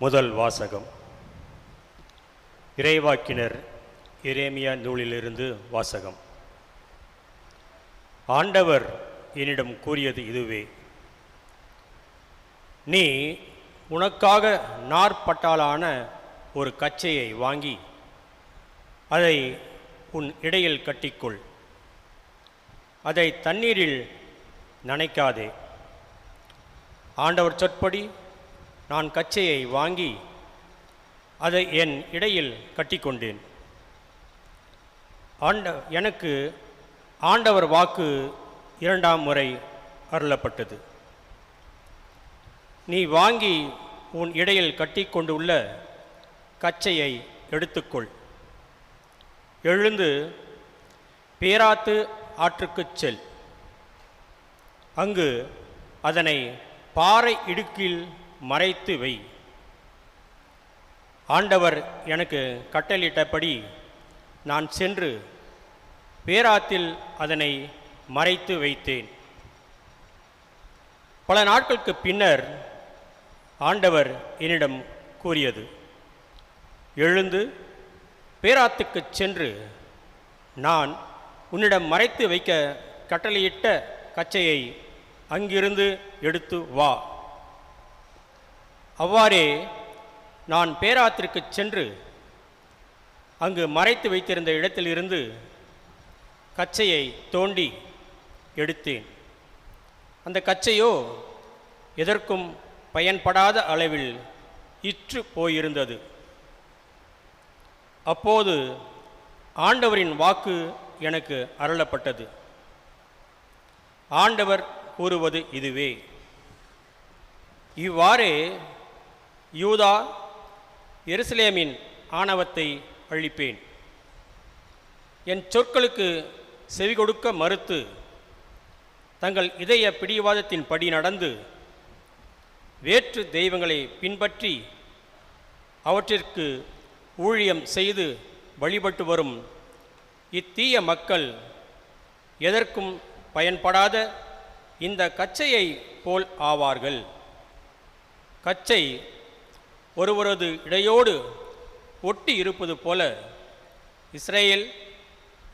முதல் வாசகம். இறைவாக்கினர் இரேமியா நூலிலிருந்து வாசகம். ஆண்டவர் என்னிடம் கூறியது இதுவே. நீ உனக்காக நாற்பட்டாலான ஒரு கச்சையை வாங்கி அதை உன் இடையில் கட்டிக்கொள். அதை தண்ணீரில் நனைக்காதே. ஆண்டவர் சொற்படி நான் கச்சையை வாங்கி அதை என் இடையில் கட்டிக்கொண்டேன். ஆண்ட எனக்கு ஆண்டவர் வாக்கு இரண்டாம் முறை அருளப்பட்டது. நீ வாங்கி உன் இடையில் கட்டிக்கொண்டுள்ள கச்சையை எடுத்துக்கொள். எழுந்து பேராத்து ஆற்றுக்குச் செல். அங்கு அதனை பாறை இடுக்கில் மறைத்து வை. ஆண்டவர் எனக்கு கட்டளையிட்டபடி நான் சென்று பேராத்தில் அதனை மறைத்து வைத்தேன். பல நாட்களுக்கு பின்னர் ஆண்டவர் என்னிடம் கூறியது எழுந்து பேராத்துக்குச் சென்று நான் உன்னிடம் மறைத்து வைக்க கட்டளையிட்ட கச்சையை அங்கிருந்து எடுத்து வா. அவ்வாறே நான் பேராத்திற்குச் சென்று அங்கு மறைத்து வைத்திருந்த இடத்திலிருந்து கச்சையை தோண்டி எடுத்தேன். அந்த கச்சையோ எதற்கும் பயன்படாத அளவில் இற்று போயிருந்தது. அப்போது ஆண்டவரின் வாக்கு எனக்கு அருளப்பட்டது. ஆண்டவர் கூறுவது இதுவே. இவ்வாறே யூதா எருசலேமின் ஆணவத்தை அழிப்பேன். என் சொற்களுக்கு செவி கொடுக்க மறுத்து தங்கள் இதய பிடிவாதத்தின் படி நடந்து வேற்று தெய்வங்களை பின்பற்றி அவற்றிற்கு ஊழியம் செய்து வழிபட்டு வரும் இத்தீய மக்கள் எதற்கும் பயன்படாத இந்த கச்சையை போல் ஆவார்கள். கச்சை ஒருவரது இடையோடு ஒட்டி இருப்பது போல இஸ்ரேல்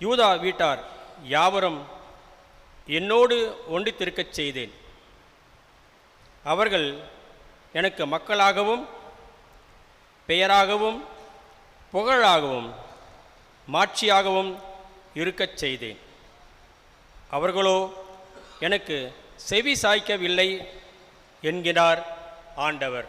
யூதா வீட்டார் யாவரும் என்னோடு ஒன்றித்திருக்கச் செய்தேன். அவர்கள் எனக்கு மக்களாகவும் பெயராகவும் புகழாகவும் மாட்சியாகவும் இருக்கச் செய்தேன். அவர்களோ எனக்கு செவி சாய்க்கவில்லை என்கிறார் ஆண்டவர்.